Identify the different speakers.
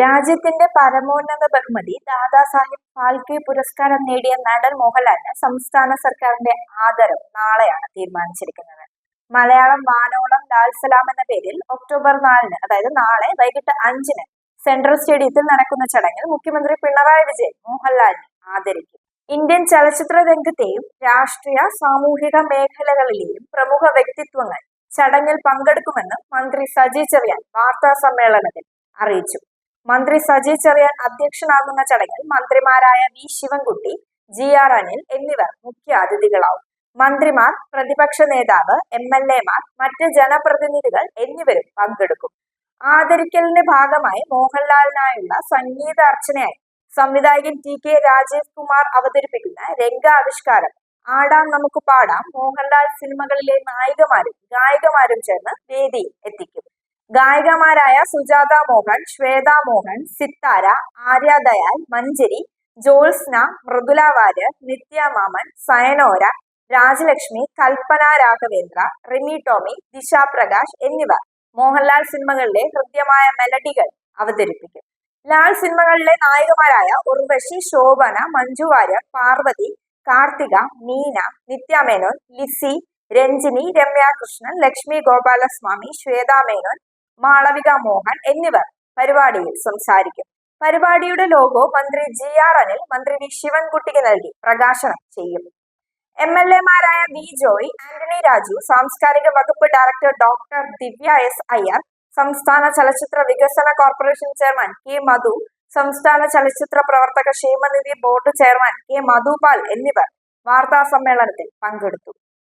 Speaker 1: രാജ്യത്തിന്റെ പരമോന്നത ബഹുമതി ദാദാസാഹിബ് ഫാൽക്കെ പുരസ്കാരം നേടിയ നടൻ മോഹൻലാലിന് സംസ്ഥാന സർക്കാരിന്റെ ആദരം നാളെയാണ് തീരുമാനിച്ചിരിക്കുന്നത്. മലയാളം വാനോളം ലാൽ സലാം എന്ന പേരിൽ ഒക്ടോബർ നാലിന് അതായത് നാളെ വൈകിട്ട് അഞ്ചിന് സെൻട്രൽ സ്റ്റേഡിയത്തിൽ നടക്കുന്ന ചടങ്ങിൽ മുഖ്യമന്ത്രി പിണറായി വിജയൻ മോഹൻലാലിനെ ആദരിക്കും. ഇന്ത്യൻ ചലച്ചിത്ര രംഗത്തെയും രാഷ്ട്രീയ സാമൂഹിക മേഖലകളിലെയും പ്രമുഖ വ്യക്തിത്വങ്ങൾ ചടങ്ങിൽ പങ്കെടുക്കുമെന്ന് മന്ത്രി സജി ചെറിയാൻ വാർത്താ സമ്മേളനത്തിൽ അറിയിച്ചു. മന്ത്രി സജി ചെറിയാൻ അധ്യക്ഷനാകുന്ന ചടങ്ങിൽ മന്ത്രിമാരായ V Sivankutty G R Anil എന്നിവർ മുഖ്യ അതിഥികളാവും. മന്ത്രിമാർ പ്രതിപക്ഷ നേതാവ് എം എൽ എമാർ മറ്റ് ജനപ്രതിനിധികൾ എന്നിവരും പങ്കെടുക്കും. ആദരിക്കലിന്റെ ഭാഗമായി മോഹൻലാലിനായുള്ള സംഗീത അർച്ചനയായി സംവിധായകൻ ടി കെ രാജേഷ് കുമാർ അവതരിപ്പിക്കുന്ന രംഗാവിഷ്കാരം ആടാം നമുക്ക് പാടാം. മോഹൻലാൽ സിനിമകളിലെ നായികമാരും ഗായികമാരും ചേർന്ന് വേദിയിൽ എത്തിക്കും. ഗായികമാരായ സുജാത മോഹൻ ശ്വേത മോഹൻ സിത്താര ആര്യ ദയാൽ മഞ്ജരി ജോത്സ്ന മൃദുല വാര്യർ നിത്യ മാമൻ സയനോര രാജലക്ഷ്മി കൽപ്പന രാഘവേന്ദ്ര റിമി ടോമി ദിശ പ്രകാശ് എന്നിവർ മോഹൻലാൽ സിനിമകളിലെ ഹൃദ്യമായ മെലഡികൾ അവതരിപ്പിക്കും. ലാൽ സിനിമകളിലെ നായികമാരായ ഉർവശി ശോഭന മഞ്ജു വാര്യർ പാർവതി കാർത്തിക മീന നിത്യ മേനോൻ ലിസി രഞ്ജിനി രമ്യ കൃഷ്ണൻ ലക്ഷ്മി ഗോപാലസ്വാമി ശ്വേതാ മേനോൻ മാളവിക മോഹൻ എന്നിവർ പരിപാടിയിൽ സംസാരിക്കും. പരിപാടിയുടെ ലോഗോ മന്ത്രി ജി ആർ അനിൽ മന്ത്രി വി ശിവൻകുട്ടിക്ക് നൽകി പ്രകാശനം ചെയ്യും. എം എൽ എമാരായ വി ജോയ് ആന്റണി രാജു സാംസ്കാരിക വകുപ്പ് director doctor Divya S Iyer സംസ്ഥാന ചലച്ചിത്ര വികസന കോർപ്പറേഷൻ ചെയർമാൻ കെ മധു സംസ്ഥാന ചലച്ചിത്ര പ്രവർത്തക ക്ഷേമനിധി ബോർഡ് ചെയർമാൻ കെ മധുപാൽ എന്നിവർ വാർത്താ സമ്മേളനത്തിൽ പങ്കെടുത്തു.